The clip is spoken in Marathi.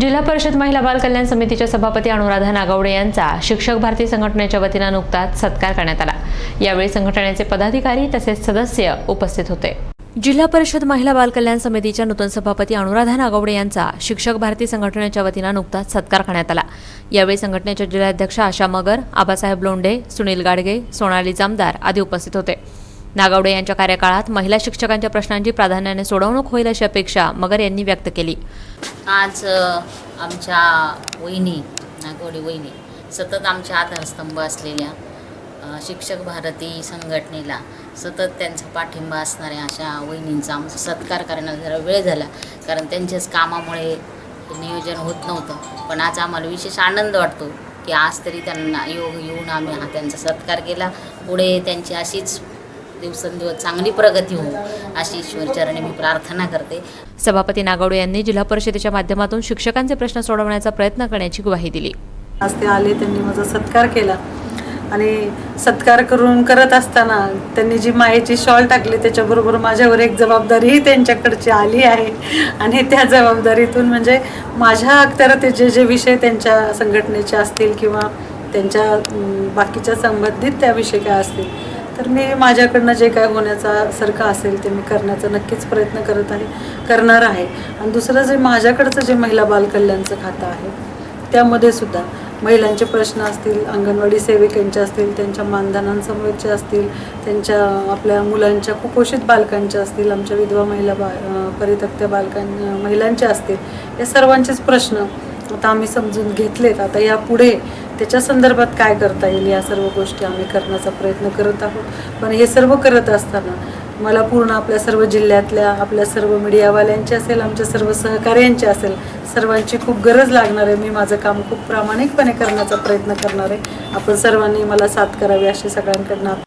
जिल्हा परिषद महिला बाल कल्याण समितीच्या सभापती अनुराधा नागवडे यांचा शिक्षक भारती संघटनेच्या वतीनं नुकताच सत्कार करण्यात आला. यावेळी संघटनेचे पदाधिकारी तसेच सदस्य उपस्थित होते. जिल्हा परिषद महिला बाल कल्याण समितीच्या नूतन सभापती अनुराधा नागवडे यांचा शिक्षक भारती संघटनेच्या वतीनं नुकताच सत्कार करण्यात आला. यावेळी संघटनेच्या जिल्हाध्यक्ष आशा मगर आबासाहेब लोंढे सुनील गाडगे सोनाली जामदार आदी उपस्थित होते. नागावडे यांच्या कार्यकाळात महिला शिक्षकांच्या प्रश्नांची प्राधान्याने सोडवणूक होईल अशी अपेक्षा मगर यांनी व्यक्त केली. आज आमच्या वहिनी नागवडे वहिनी सतत आमच्या आधारस्तंभ असलेल्या शिक्षक भारती संघटनेला सतत त्यांचा पाठिंबा असणाऱ्या अशा वहिनींचा आमचा सत्कार करण्याला जरा वेळ झाला. कारण त्यांच्याच कामामुळे नियोजन होत नव्हतं. पण आज आम्हाला विशेष आनंद वाटतो की आज तरी त्यांना योग येऊन आम्ही हा त्यांचा सत्कार केला. पुढे त्यांची अशीच दिवसेंदिवस चांगली प्रगती हो अशी ईश्वरचरणी मी प्रार्थना करते. सभापती नागवडे यांनी जिल्हा परिषदेच्या माध्यमातून शिक्षकांचे प्रश्न सोडवण्याचा प्रयत्न करण्याची ग्वाही दिली. आज ते आले त्यांनी माझा सत्कार केला. आणि सत्कार करून करत असताना त्यांनी जी मायेची शॉल टाकली त्याच्याबरोबर माझ्यावर एक जबाबदारीही त्यांच्याकडची आली आहे. आणि त्या जबाबदारीतून म्हणजे माझ्या अखत्यारात जे जे विषय त्यांच्या संघटनेचे असतील किंवा त्यांच्या बाकीच्या संबंधित त्या विषय काय असतील तर मी माझ्याकडनं जे काय होण्याचा सारखं असेल ते मी करण्याचा नक्कीच प्रयत्न करत आहे करणार आहे. आणि दुसरं जे माझ्याकडचं जे महिला बालकल्याणचं खातं आहे त्यामध्ये सुद्धा महिलांचे प्रश्न असतील अंगणवाडी सेविकांचे असतील त्यांच्या मानधनांसमोरचे असतील त्यांच्या आपल्या मुलांच्या कुपोषित बालकांच्या असतील आमच्या विधवा महिला बा परितक्त्या बालकां महिलांचे असतील या सर्वांचेच प्रश्न आता आम्ही समजून घेतलेत. आता यापुढे त्याच्या संदर्भात काय करता येईल? या सर्व गोष्टी आम्ही करण्याचा प्रयत्न करत आहोत. पण हे सर्व करत असताना मला पूर्ण आपल्या सर्व जिल्ह्यातल्या आपल्या सर्व मीडियावाल्यांची असेल आमच्या सर्व सहकार्यांची असेल सर्वांची खूप गरज लागणार आहे. मी माझं काम खूप प्रामाणिकपणे करण्याचा प्रयत्न करणार आहे. आपण सर्वांनी मला साथ करावी अशी सगळ्यांकडनं